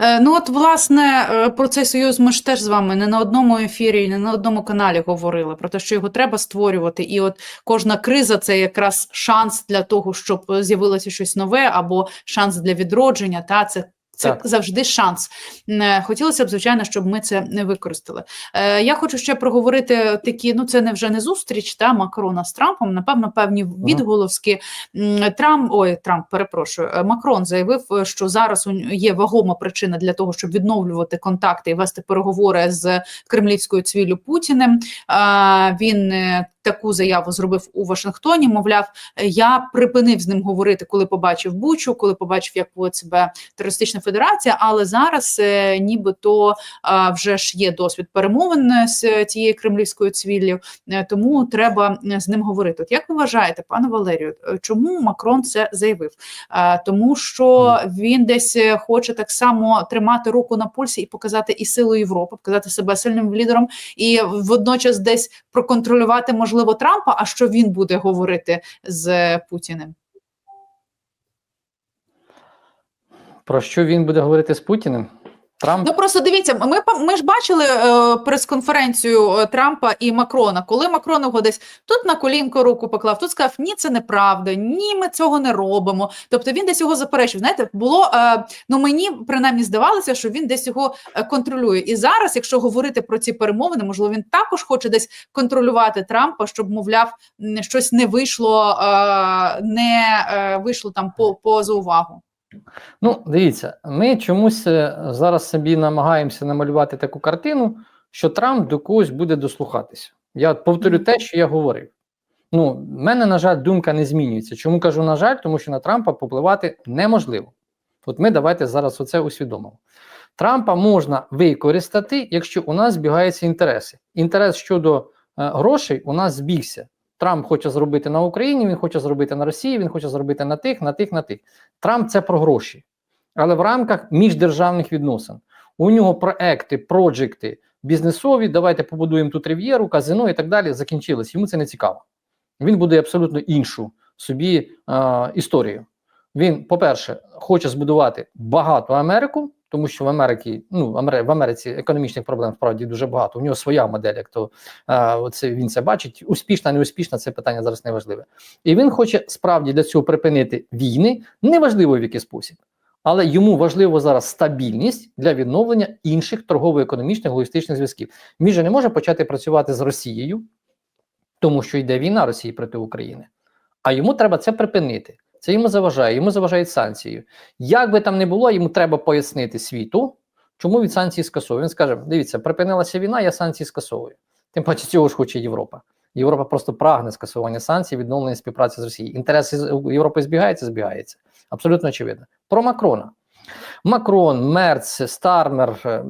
Е, Ну, от, власне, е, про цей союз ми ж теж з вами не на одному ефірі, не на одному каналі говорили про те, що його треба створювати. І от кожна криза це якраз шанс для того, щоб е, з'явилося щось нове, або шанс для відродження. Та це. Це Так. завжди шанс. Е, Хотілося б, звичайно, щоб ми це не використали. Е, Я хочу ще проговорити такі: ну це не вже не зустріч та Макрона з Трампом. Напевно, певні відголоски. Трамп, ой, Трамп, перепрошую, е, Макрон заявив, що зараз є вагома причина для того, щоб відновлювати контакти і вести переговори з кремлівською цвіллю Путіним. Він таку заяву зробив у Вашингтоні. Мовляв, е, я припинив з ним говорити, коли побачив Бучу, коли побачив, як поводить себе терористична федерація. Але зараз е, нібито а, вже ж є досвід перемовин е, з цією кремлівською цвіллю, е, тому треба е, з ним говорити. От як ви вважаєте, пане Валерію, е, чому Макрон це заявив? Е, Тому що він десь е, хоче так само тримати руку на пульсі і показати і силу Європи, показати себе сильним лідером, і водночас десь проконтролювати можливо Трампа. А що він буде говорити з Путіним? Про що він буде говорити з Путіним? Трамп Ну просто дивіться, ми ми ж бачили е, прес-конференцію е, Трампа і Макрона, коли Макрон його десь тут на колінко руку поклав, тут сказав, ні, це неправда, ні, ми цього не робимо. Тобто він десь його заперечив. Знаєте, було е, ну мені принаймні здавалося, що він десь його е, контролює. І зараз, якщо говорити про ці перемовини, можливо, він також хоче десь контролювати Трампа, щоб мовляв щось не вийшло, е, не е, вийшло там по поза увагу. Ну, дивіться, ми чомусь е, зараз собі намагаємося намалювати таку картину, що Трамп до когось буде дослухатися. Я повторю те, що я говорив. Ну, в мене, на жаль, думка не змінюється. Чому кажу, на жаль, тому що на Трампа попливати неможливо. От ми давайте зараз оце усвідомимо. Трампа можна використати, якщо у нас збігаються інтереси. Інтерес щодо е, грошей у нас збігся. Трамп хоче зробити на Україні, він хоче зробити на Росії, він хоче зробити на тих, на тих, на тих. Трамп це про гроші, але в рамках міждержавних відносин. У нього проекти, проджекти бізнесові. Давайте побудуємо тут рив'єру, казино і так далі. Закінчилось. Йому це не цікаво. Він буде абсолютно іншу собі е, історію. Він, по-перше, хоче збудувати багату Америку, тому що в Америці, ну в Амери- в Америці економічних проблем справді дуже багато. У нього своя модель, як то е, оце він це бачить. Успішна, не успішна, це питання зараз не важливе. І він хоче справді для цього припинити війни, неважливо в який спосіб. Але йому важливо зараз стабільність для відновлення інших торгово-економічних логістичних зв'язків. Він же не може почати працювати з Росією, тому що йде війна Росії проти України. А йому треба це припинити. Це йому заважає, йому заважають санкції. Як би там не було, йому треба пояснити світу, чому він санкції скасовує. Він скаже: дивіться, припинилася війна, я санкції скасовую. Тим паче цього ж хоче Європа. Європа просто прагне скасування санкцій, відновлення співпраці з Росією. Інтереси Європи збігаються, збігаються. Абсолютно очевидно. Про Макрона. Макрон, Мерц, Стармер, е,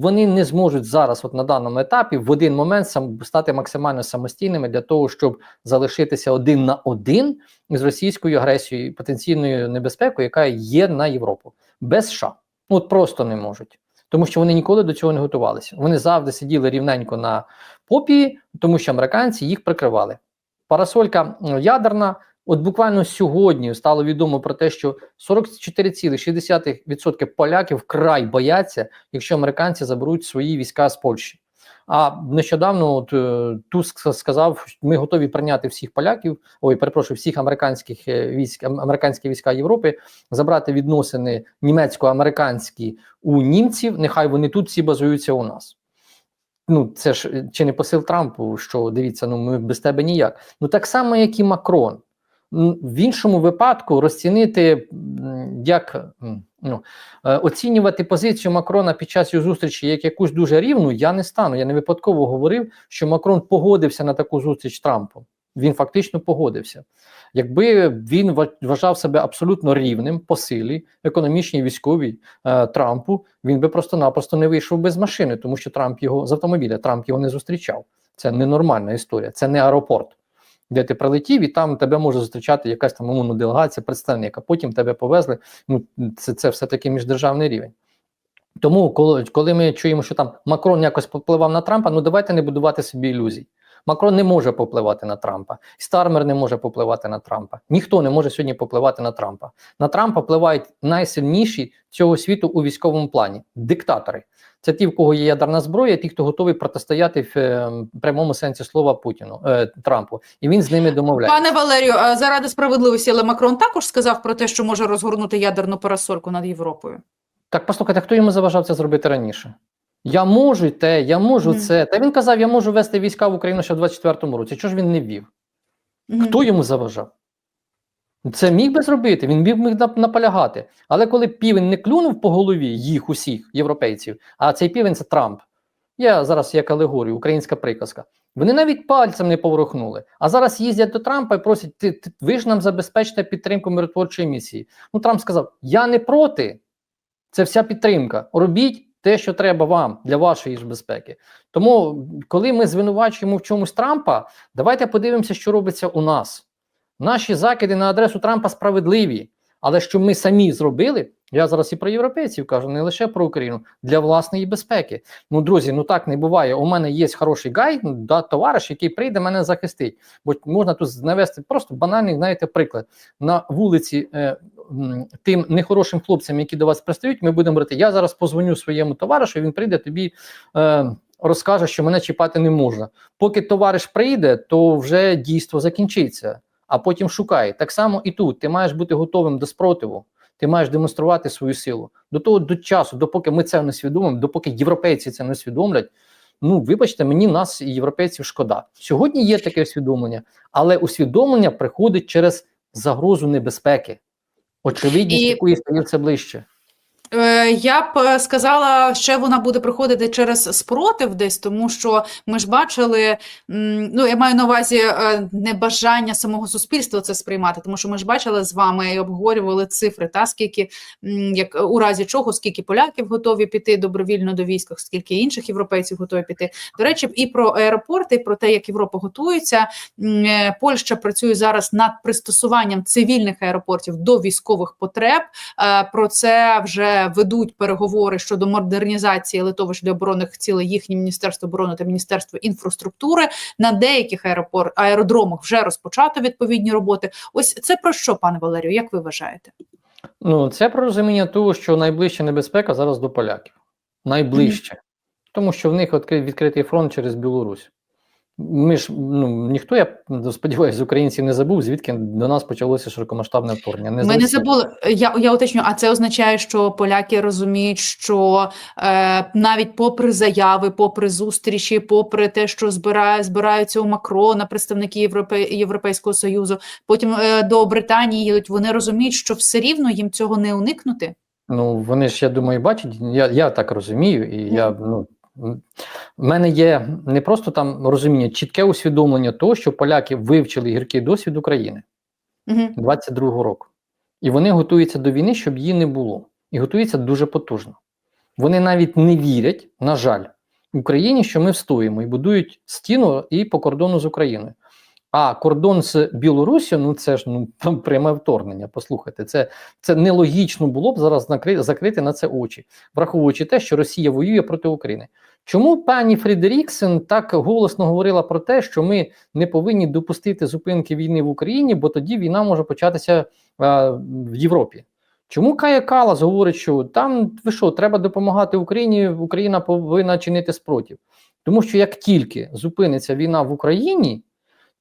вони не зможуть зараз, от на даному етапі, в один момент сам стати максимально самостійними для того, щоб залишитися один на один з російською агресією, і потенційною небезпекою, яка є на Європу, без США. От просто не можуть. Тому що вони ніколи до цього не готувалися. Вони завжди сиділи рівненько на попі, тому що американці їх прикривали. Парасолька ядерна. От буквально сьогодні стало відомо про те, що 44,6% поляків вкрай бояться, якщо американці заберуть свої війська з Польщі. А нещодавно от, е, Туск сказав, що ми готові прийняти всіх поляків, ой, перепрошую, всіх американських е, військ, ам- американські війська Європи, забрати відносини німецько-американські у німців. Нехай вони тут всі базуються у нас. Ну, це ж е, чи не посил Трампу, що дивіться, ну ми без тебе ніяк. Ну так само, як і Макрон. В іншому випадку розцінити як ну, е, оцінювати позицію Макрона під час його зустрічі як якусь дуже рівну, я не стану. Я не випадково говорив, що Макрон погодився на таку зустріч з Трампом. Він фактично погодився. Якби він ва- вважав себе абсолютно рівним по силі, економічній, військовій е, Трампу, він би просто-напросто не вийшов без машини, тому що Трамп його з автомобіля, Трамп його не зустрічав. Це ненормальна історія, це не аеропорт, де ти прилетів, і там тебе може зустрічати якась там умовно делегація, представник, а потім тебе повезли. Ну це, це все таки міждержавний рівень. Тому, коли, коли ми чуємо, що там Макрон якось попливав на Трампа, ну давайте не будувати собі ілюзій. Макрон не може попливати на Трампа. Стармер не може попливати на Трампа. Ніхто не може сьогодні попливати на Трампа. На Трампа впливають найсильніші цього світу у військовому плані диктатори. Це ті, в кого є ядерна зброя, ті, хто готовий протистояти в е, прямому сенсі слова Путіну е, Трампу, і він з ними домовляється. Пане Валерію, а заради справедливості, але Макрон також сказав про те, що може розгорнути ядерну парасольку над Європою. Так послухайте, хто йому заважав це зробити раніше? Я можу те, я можу Мгм. це. Та він казав, я можу вести війська в Україну ще в 24-му році. Чого ж він не ввів? Мгм. Хто йому заважав? Це міг би зробити, він міг би наполягати. Але коли півень не клюнув по голові їх усіх європейців, а цей півень це Трамп. Я зараз як алегорію, українська приказка. Вони навіть пальцем не поворухнули. А зараз їздять до Трампа і просять: ти, ти ви ж нам забезпечите підтримку миротворчої місії. Ну Трамп сказав: Я не проти. Це вся підтримка. Робіть те, що треба вам для вашої ж безпеки. Тому, коли ми звинувачуємо в чомусь Трампа, давайте подивимося, що робиться у нас. Наші закиди на адресу Трампа справедливі, але що ми самі зробили, я зараз і про європейців кажу, не лише про Україну, для власної безпеки. Ну, друзі, ну так не буває. У мене є хороший гай, ну, да, товариш, який прийде мене захистить. Бо можна тут навести просто банальний, знаєте, приклад. На вулиці е, тим нехорошим хлопцям, які до вас пристають, ми будемо говорити, я зараз позвоню своєму товаришу, він прийде тобі. Е, Розкаже, що мене чіпати не можна. Поки товариш прийде, то вже дійство закінчиться, а потім шукай. Так само і тут. Ти маєш бути готовим до спротиву. Ти маєш демонструвати свою силу. До того до часу, допоки ми це не усвідомимо, допоки європейці це не усвідомлять. Ну, вибачте, мені нас європейців шкода. Сьогодні є таке усвідомлення, але усвідомлення приходить через загрозу небезпеки. Очевидність І- якої стає все ближче. Е, Я б е, сказала, ще вона буде приходити через спротив десь, тому що ми ж бачили, ну я маю на увазі е, небажання самого суспільства це сприймати, тому що ми ж бачили з вами і обговорювали цифри, та скільки як у разі чого, скільки поляків готові піти добровільно до військ, скільки інших європейців готові піти. До речі, і про аеропорти, і про те, як Європа готується. Польща працює зараз над пристосуванням цивільних аеропортів до військових потреб. Про це вже ведуть переговори щодо модернізації литовищ для оборонних цілей їхнє міністерство оборони та міністерство інфраструктури. На деяких аеропор аеродромах вже розпочато відповідні роботи. Ось це про що, пане Валерію? Як ви вважаєте? Ну, це про розуміння того, що найближча небезпека зараз до поляків. Найближче. Тому що в них відкритий фронт через Білорусь. Ми ж ну ніхто, я сподіваюся, з українців не забув, звідки до нас почалося широкомасштабне вторгнення. Не Ми не забули. Я, я уточню, а це означає, що поляки розуміють, що е, навіть попри заяви, попри зустрічі, попри те, що збирає, збираються у Макрона, представники Європе, Європейського Союзу, потім е, до Британії їдуть. Вони розуміють, що все рівно їм цього не уникнути. Ну, вони ж, я думаю, бачать, я, я так розумію, і я ну. В мене є не просто там розуміння, чітке усвідомлення того, що поляки вивчили гіркий досвід України. Угу. 22-го року. І вони готуються до війни, щоб її не було. І готуються дуже потужно. Вони навіть не вірять, на жаль, Україні, що ми встоїмо і будують стіну і по кордону з Україною. А кордон з Білорусі, ну це ж ну пряме вторгнення. Послухайте, це, це нелогічно було б зараз накри- закрити на це очі, враховуючи те, що Росія воює проти України. Чому пані Фрідеріксен так голосно говорила про те, що ми не повинні допустити зупинки війни в Україні, бо тоді війна може початися е, в Європі? Чому Кая Калас говорить, що там ви що, треба допомагати Україні, Україна повинна чинити спротив? Тому що як тільки зупиниться війна в Україні,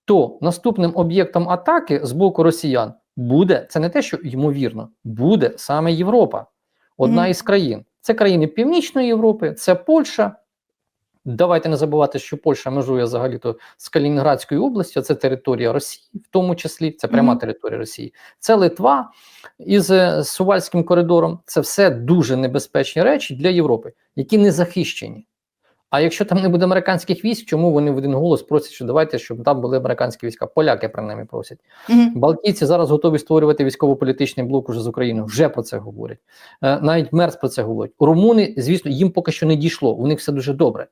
то наступним об'єктом атаки з боку росіян буде це не те, що ймовірно, буде саме Європа, одна Мгм. із країн. Це країни Північної Європи, це Польща. Давайте не забувати, що Польща межує взагалі-то з Калінінградською областю, це територія Росії, в тому числі, це пряма Мгм. територія Росії. Це Литва із е, Сувальським коридором. Це все дуже небезпечні речі для Європи, які не захищені. А якщо там не буде американських військ, чому вони в один голос просять, що давайте, щоб там були американські війська? Поляки принаймні просять. Угу. Балтійці зараз готові створювати військово-політичний блок уже з Україною. Вже про це говорять. Е, навіть Мерц про це говорить. Румуни, звісно, їм поки що не дійшло. У них все дуже добре.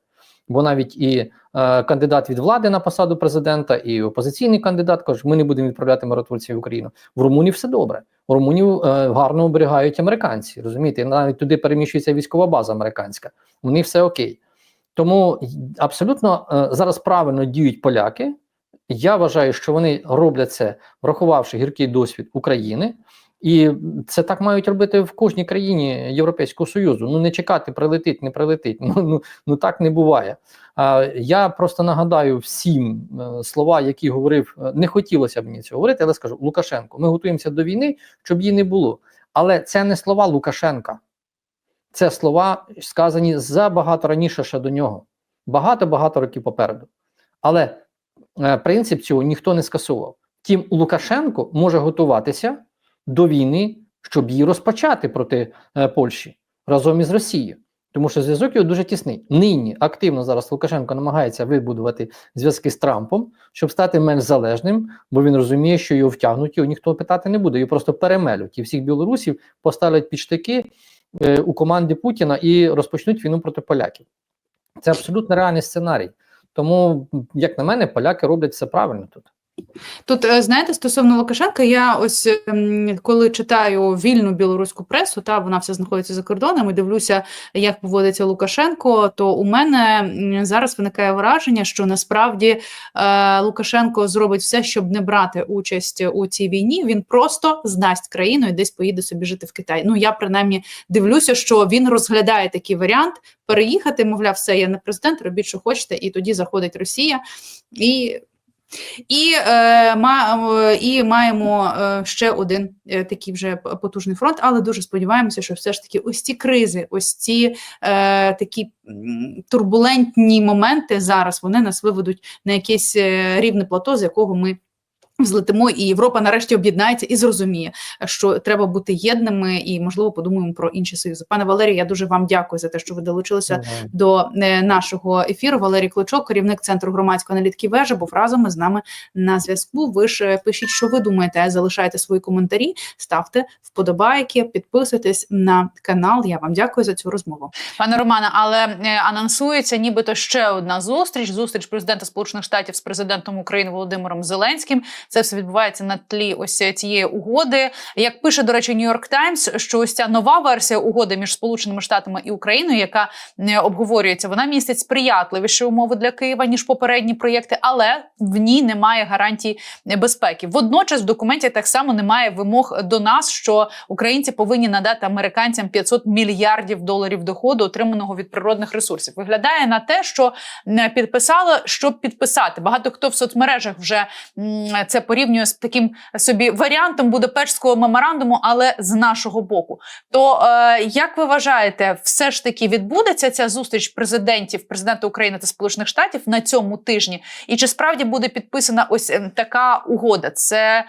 Бо навіть і е, кандидат від влади на посаду президента, і опозиційний кандидат кажуть, ми не будемо відправляти миротворців в Україну. В Румунії все добре. У Румунів е, гарно оберігають американці. Розумієте, навіть туди переміщується військова база американська. У них все окей. Тому абсолютно е, зараз правильно діють поляки. Я вважаю, що вони роблять це, врахувавши гіркий досвід України, і це так мають робити в кожній країні Європейського Союзу. Ну не чекати, прилетить, не прилетить. Ну ну, ну так не буває. А я просто нагадаю всім е, слова, які говорив, е, не хотілося б мені цього говорити, але скажу Лукашенко. Ми готуємося до війни, щоб її не було. Але це не слова Лукашенка. Це слова сказані забагато раніше ще до нього. Багато-багато років попереду. Але е, принцип цього ніхто не скасував. Втім, Лукашенко може готуватися до війни, щоб її розпочати проти е, Польщі разом із Росією. Тому що зв'язок його дуже тісний. Нині активно зараз Лукашенко намагається вибудувати зв'язки з Трампом, щоб стати менш залежним, бо він розуміє, що його втягнуть, його ніхто питати не буде. Його просто перемелють і всіх білорусів поставлять під штики у команді Путіна і розпочнуть війну проти поляків. Це абсолютно реальний сценарій. Тому, як на мене, поляки роблять все правильно тут. Тут е, знаєте, стосовно Лукашенка, я ось ем, коли читаю вільну білоруську пресу, та вона вся знаходиться за кордоном, і дивлюся, як поводиться Лукашенко. То у мене зараз виникає враження, що насправді е, Лукашенко зробить все, щоб не брати участь у цій війні. Він просто здасть країну і десь поїде собі жити в Китай. Ну я принаймні дивлюся, що він розглядає такий варіант переїхати. Мовляв, все, я не президент, робіть, що хочете, і тоді заходить Росія і. І, е, ма, і маємо е, ще один е, такий вже потужний фронт, але дуже сподіваємося, що все ж таки ось ці кризи, ось ці е, такі турбулентні моменти зараз вони нас виведуть на якесь е, рівне плато, з якого ми. Взлетимо, і Європа нарешті об'єднається і зрозуміє, що треба бути єдними, і можливо подумаємо про інші союзи. Пане Валерію, я дуже вам дякую за те, що ви долучилися до е, нашого ефіру. Валерій Клочок, керівник центру громадської аналітики вежа, був разом із нами на зв'язку. Ви ж е, пишіть, що ви думаєте, залишайте свої коментарі, ставте вподобайки, підписуйтесь на канал. Я вам дякую за цю розмову. Пане Романе, але е, анонсується нібито ще одна зустріч: зустріч президента Сполучених Штатів з президентом України Володимиром Зеленським. Це все відбувається на тлі ось цієї угоди. Як пише до речі, Нью-Йорк Таймс, що ось ця нова версія угоди між Сполученими Штатами і Україною, яка обговорюється, вона містить сприятливіші умови для Києва ніж попередні проєкти, але в ній немає гарантій безпеки. Водночас в документі так само немає вимог до нас, що українці повинні надати американцям 500 мільярдів доларів доходу, отриманого від природних ресурсів. Виглядає на те, що підписали, щоб підписати. Багато хто в соцмережах вже м, це порівнює з таким собі варіантом Будапештського меморандуму, але з нашого боку. То е, як ви вважаєте, все ж таки відбудеться ця зустріч президентів, президента України та Сполучених Штатів на цьому тижні? І чи справді буде підписана ось е, така угода? Це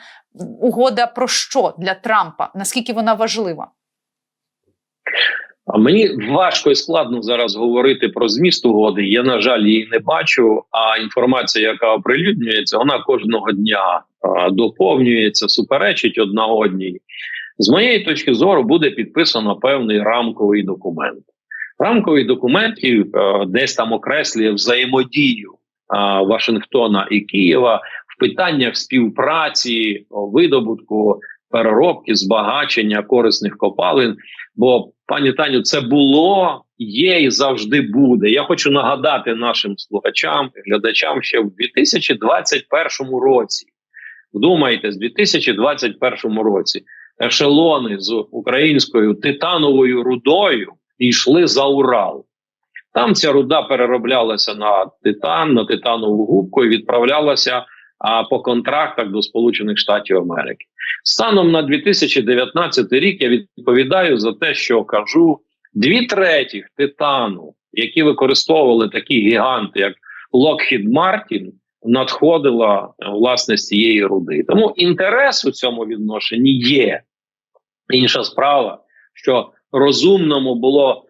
угода про що для Трампа? Наскільки вона важлива? А мені важко і складно зараз говорити про зміст угоди. Я на жаль її не бачу. А інформація, яка оприлюднюється, вона кожного дня доповнюється, суперечить одна одній. З моєї точки зору буде підписано певний рамковий документ. Рамковий документ і, е, десь там окреслює взаємодію Вашингтона і Києва в питаннях співпраці, видобутку, переробки, збагачення корисних копалин. Бо пані Таню, це було, є і завжди буде. Я хочу нагадати нашим слухачам, глядачам ще в 2021 році. Вдумайтесь, в 2021 році ешелони з українською титановою рудою йшли за Урал. Там ця руда перероблялася на титан, на титанову губку і відправлялася а, по контрактах до Сполучених Штатів Америки. Станом на 2019 рік я відповідаю за те, що кажу: дві третіх титану, які використовували такі гіганти, як Lockheed Martin, надходила е, власне з цієї руди. Тому інтерес у цьому відношенні є. Інша справа, що розумному було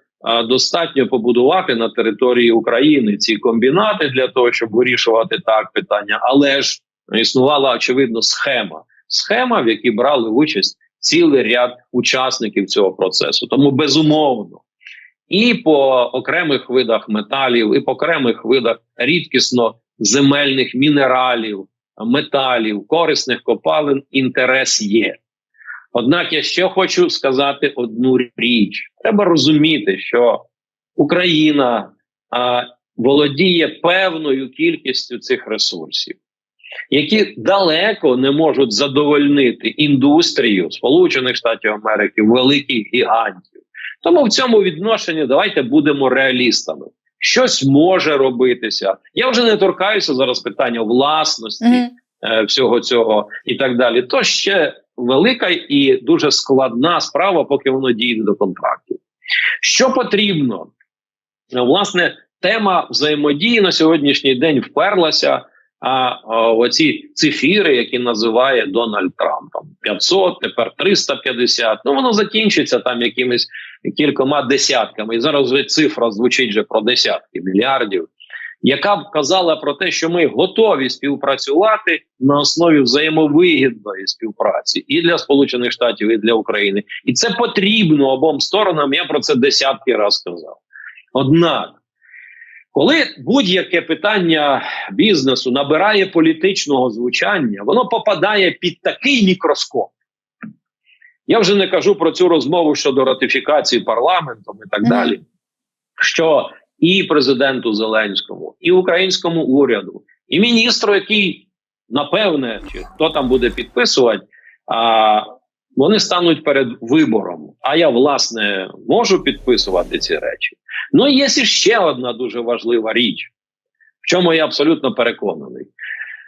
достатньо побудувати на території України ці комбінати для того, щоб вирішувати так питання, але ж існувала очевидно схема. Схема, в якій брали участь цілий ряд учасників цього процесу. Тому безумовно і по окремих видах металів, і по окремих видах рідкісно земельних мінералів, металів, корисних копалин інтерес є. Однак я ще хочу сказати одну річ: треба розуміти, що Україна а, володіє певною кількістю цих ресурсів, які далеко не можуть задовольнити індустрію Сполучених Штатів Америки, великих гігантів. Тому в цьому відношенні давайте будемо реалістами. Щось може робитися. Я вже не торкаюся зараз питання власності Мгм. е, всього цього і так далі. То ще велика і дуже складна справа, поки воно дійде до контрактів. Що потрібно? Власне, тема взаємодії на сьогоднішній день вперлася. А оці цифіри, які називає Дональд Трамп, там 500, тепер 350, ну воно закінчиться там якимись кількома десятками. І зараз вже цифра звучить вже про десятки мільярдів, яка б казала про те, що ми готові співпрацювати на основі взаємовигідної співпраці і для Сполучених Штатів, і для України. І це потрібно обом сторонам. Я про це десятки разів сказав. Однак, коли будь-яке питання бізнесу набирає політичного звучання, воно попадає під такий мікроскоп. Я вже не кажу про цю розмову щодо ратифікації парламентом і так Мгм. далі. Що і президенту Зеленському, і українському уряду, і міністру, який напевне, чи хто там буде підписувати, а, вони стануть перед вибором. А я, власне, можу підписувати ці речі. Ну і є ще одна дуже важлива річ, в чому я абсолютно переконаний.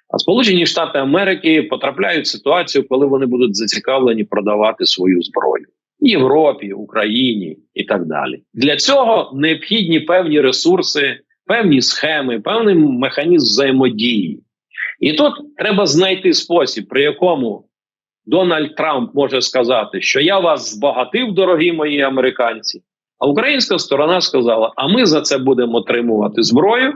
А Сполучені Штати Америки потрапляють в ситуацію, коли вони будуть зацікавлені продавати свою зброю Європі, Україні і так далі. Для цього необхідні певні ресурси, певні схеми, певний механізм взаємодії. І тут треба знайти спосіб, при якому Дональд Трамп може сказати, що я вас збагатив, дорогі мої американці. А українська сторона сказала: а ми за це будемо отримувати зброю,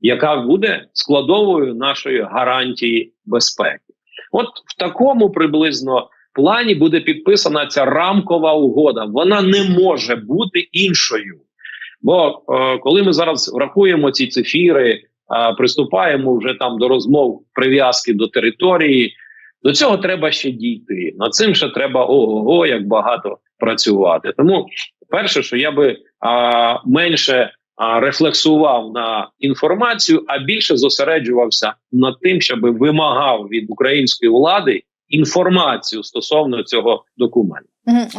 яка буде складовою нашої гарантії безпеки. От в такому приблизно плані буде підписана ця рамкова угода. Вона не може бути іншою. Бо е, коли ми зараз врахуємо ці цифіри, е, приступаємо вже там до розмов прив'язки до території. До цього треба ще дійти. Над цим ще треба ого, як багато працювати. Тому перше, що я би а, менше а, рефлексував на інформацію, а більше зосереджувався над тим, щоб вимагав від української влади інформацію стосовно цього документу.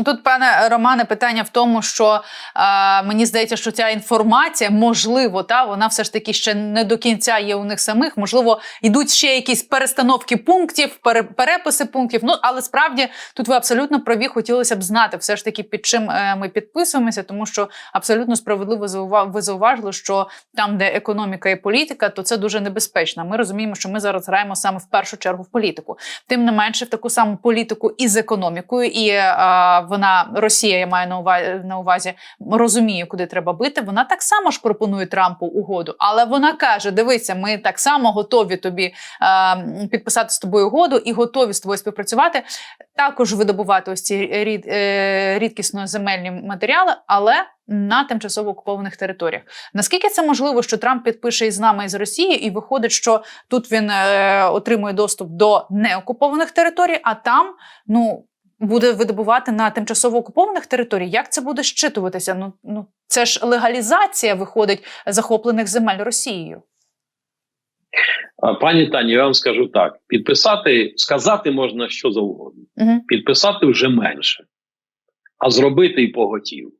Тут, пане Романе, питання в тому, що е, мені здається, що ця інформація, можливо, та вона все ж таки ще не до кінця є у них самих. Можливо, йдуть ще якісь перестановки пунктів, пере, переписи пунктів. Ну але справді тут ви абсолютно праві. Хотілося б знати, все ж таки під чим е, ми підписуємося, тому що абсолютно справедливо ви зауважили, що там, де економіка і політика, то це дуже небезпечно. Ми розуміємо, що ми зараз граємо саме в першу чергу в політику. Тим не менше, в таку саму політику і з економікою, і е, вона Росія, я маю на увазі, на увазі, розуміє, куди треба бити. Вона так само ж пропонує Трампу угоду, але вона каже: дивися, ми так само готові тобі е, підписати з тобою угоду і готові з тобою співпрацювати. Також видобувати ось ці рід, е, рідкісно земельні матеріали, але на тимчасово окупованих територіях. Наскільки це можливо, що Трамп підпише із нами і з Росією, і виходить, що тут він е, отримує доступ до неокупованих територій, а там ну буде видобувати на тимчасово окупованих територіях? Як це буде щитуватися? Ну ну це ж легалізація виходить захоплених земель Росією. Пані Тані, я вам скажу так: підписати, сказати можна що завгодно. Угу. підписати вже менше, а зробити і поготів.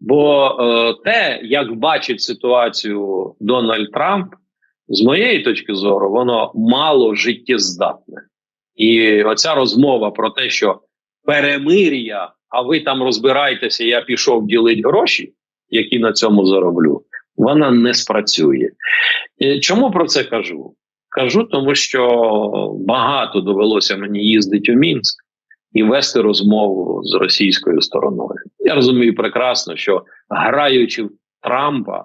Бо е, те, як бачить ситуацію Дональд Трамп, з моєї точки зору, воно мало життєздатне. І оця розмова про те, що перемир'я, а ви там розбирайтеся, я пішов ділити гроші, які на цьому зароблю, вона не спрацює. Е, Чому про це кажу? Кажу, тому що багато довелося мені їздити у Мінськ і вести розмову з російською стороною. Я розумію прекрасно, що граючи в Трампа,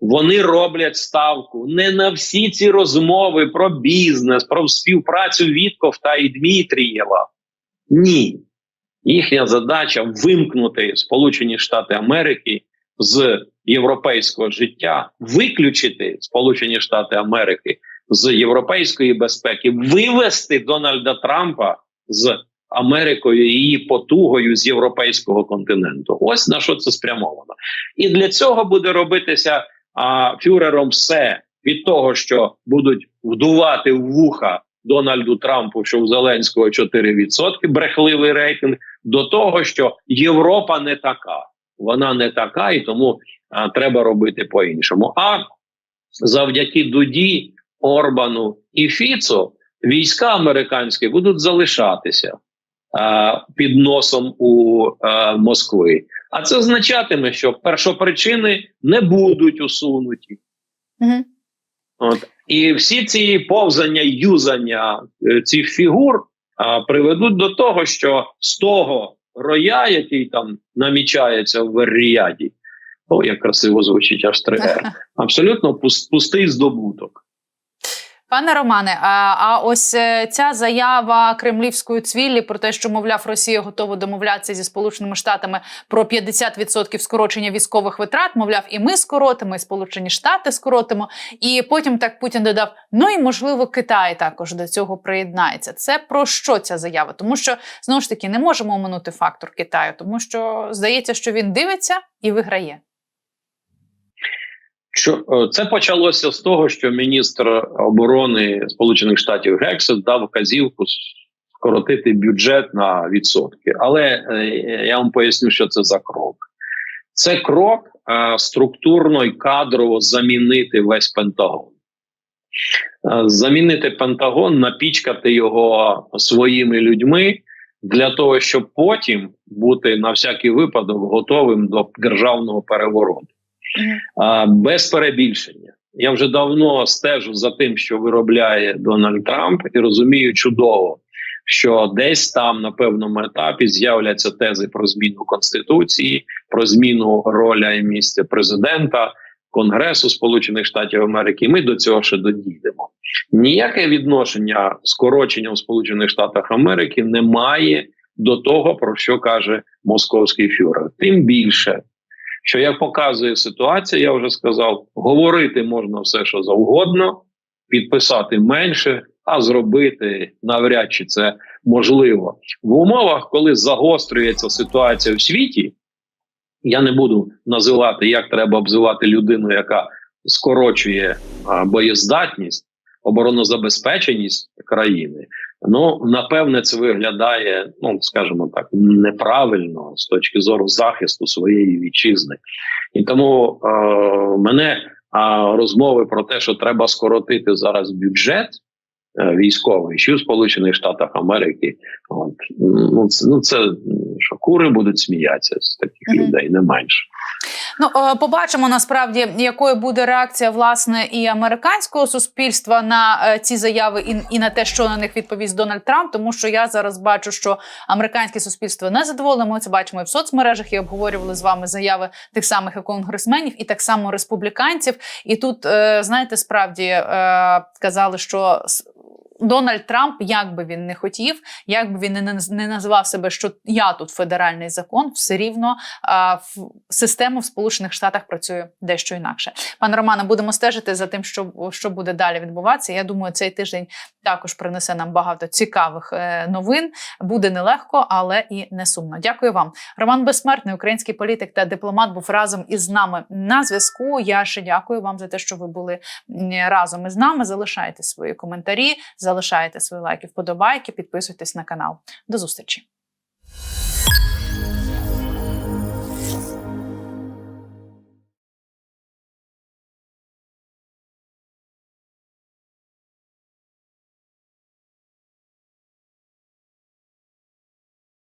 вони роблять ставку не на всі ці розмови про бізнес, про співпрацю Вітковта і Дмитрієва. Ні. Їхня задача вимкнути Сполучені Штати Америки з європейського життя, виключити Сполучені Штати Америки з європейської безпеки, вивести Дональда Трампа з Америкою і її потугою з європейського континенту. Ось на що це спрямовано. І для цього буде робитися а фюрером все від того, що будуть вдувати в вуха Дональду Трампу, що у Зеленського 4% брехливий рейтинг, до того, що Європа не така, вона не така, і тому а, треба робити по-іншому. А завдяки Дуді, Орбану і Фіцо війська американські будуть залишатися а, під носом у а, Москви. А це означатиме, що першопричини не будуть усунуті. Мгм. От і всі ці повзання, юзання е, цих фігур а, приведуть до того, що з того роя, який там намічається в Ріаді, о, як красиво звучить аж 3R, абсолютно пус- пустий здобуток. Пане Романе, а, ось е, ця заява кремлівської цвіллі про те, що мовляв Росія готова домовлятися зі Сполученими Штатами про 50% скорочення військових витрат. Мовляв, і ми скоротимо, і Сполучені Штати скоротимо. І потім так Путін додав: ну і можливо, Китай також до цього приєднається. Це про що ця заява? Тому що знову ж таки не можемо оминути фактор Китаю, тому що здається, що він дивиться і виграє. Що е, це почалося з того, що міністр оборони Сполучених Штатів Гексет дав вказівку скоротити бюджет на відсотки. Але е, я вам поясню, що це за крок. Це крок е, структурно і кадрово замінити весь Пентагон. Замінити Пентагон, напічкати його своїми людьми для того, щоб потім бути на всякий випадок готовим до державного перевороту. Без перебільшення. Я вже давно стежу за тим, що виробляє Дональд Трамп, і розумію чудово, що десь там на певному етапі з'являться тези про зміну конституції, про зміну роля і місця президента, Конгресу Сполучених Штатів Америки. Ми до цього ще додійдемо. Ніяке відношення скорочення в Сполучених Штатах Америки немає до того, про що каже московський фюрер. Тим більше що як показує ситуація, я вже сказав, говорити можна все, що завгодно, підписати менше, а зробити навряд чи це можливо в умовах, коли загострюється ситуація в світі. Я не буду називати, як треба обзивати людину, яка скорочує боєздатність, оборонозабезпеченість країни. Ну напевне, це виглядає, ну скажімо так, неправильно з точки зору захисту своєї вітчизни, і тому е, мене е, розмови про те, що треба скоротити зараз бюджет е, військовий, що в Сполучених Штатах Америки, от ну це ну це що кури будуть сміятися з таких Мгм. людей, не менше. Ну, е, побачимо насправді, якою буде реакція власне і американського суспільства на е, ці заяви, і, і на те, що на них відповість Дональд Трамп. Тому що я зараз бачу, що американське суспільство не задоволене. Ми це бачимо і в соцмережах і обговорювали з вами заяви тих самих конгресменів, і так само республіканців. І тут е, знаєте, справді казали, що Дональд Трамп, як би він не хотів, як би він не, наз- не називав себе, що я тут федеральний закон, все рівно а, в система в Сполучених Штатах працює дещо інакше. Пане Романе, будемо стежити за тим, що, що буде далі відбуватися. Я думаю, цей тиждень також принесе нам багато цікавих е, новин. Буде нелегко, але і не сумно. Дякую вам. Роман Безсмертний, український політик та дипломат, був разом із нами на зв'язку. Я ще дякую вам за те, що ви були разом із нами. Залишайте свої коментарі, залишайте свої лайки, вподобайки, підписуйтесь на канал. До зустрічі.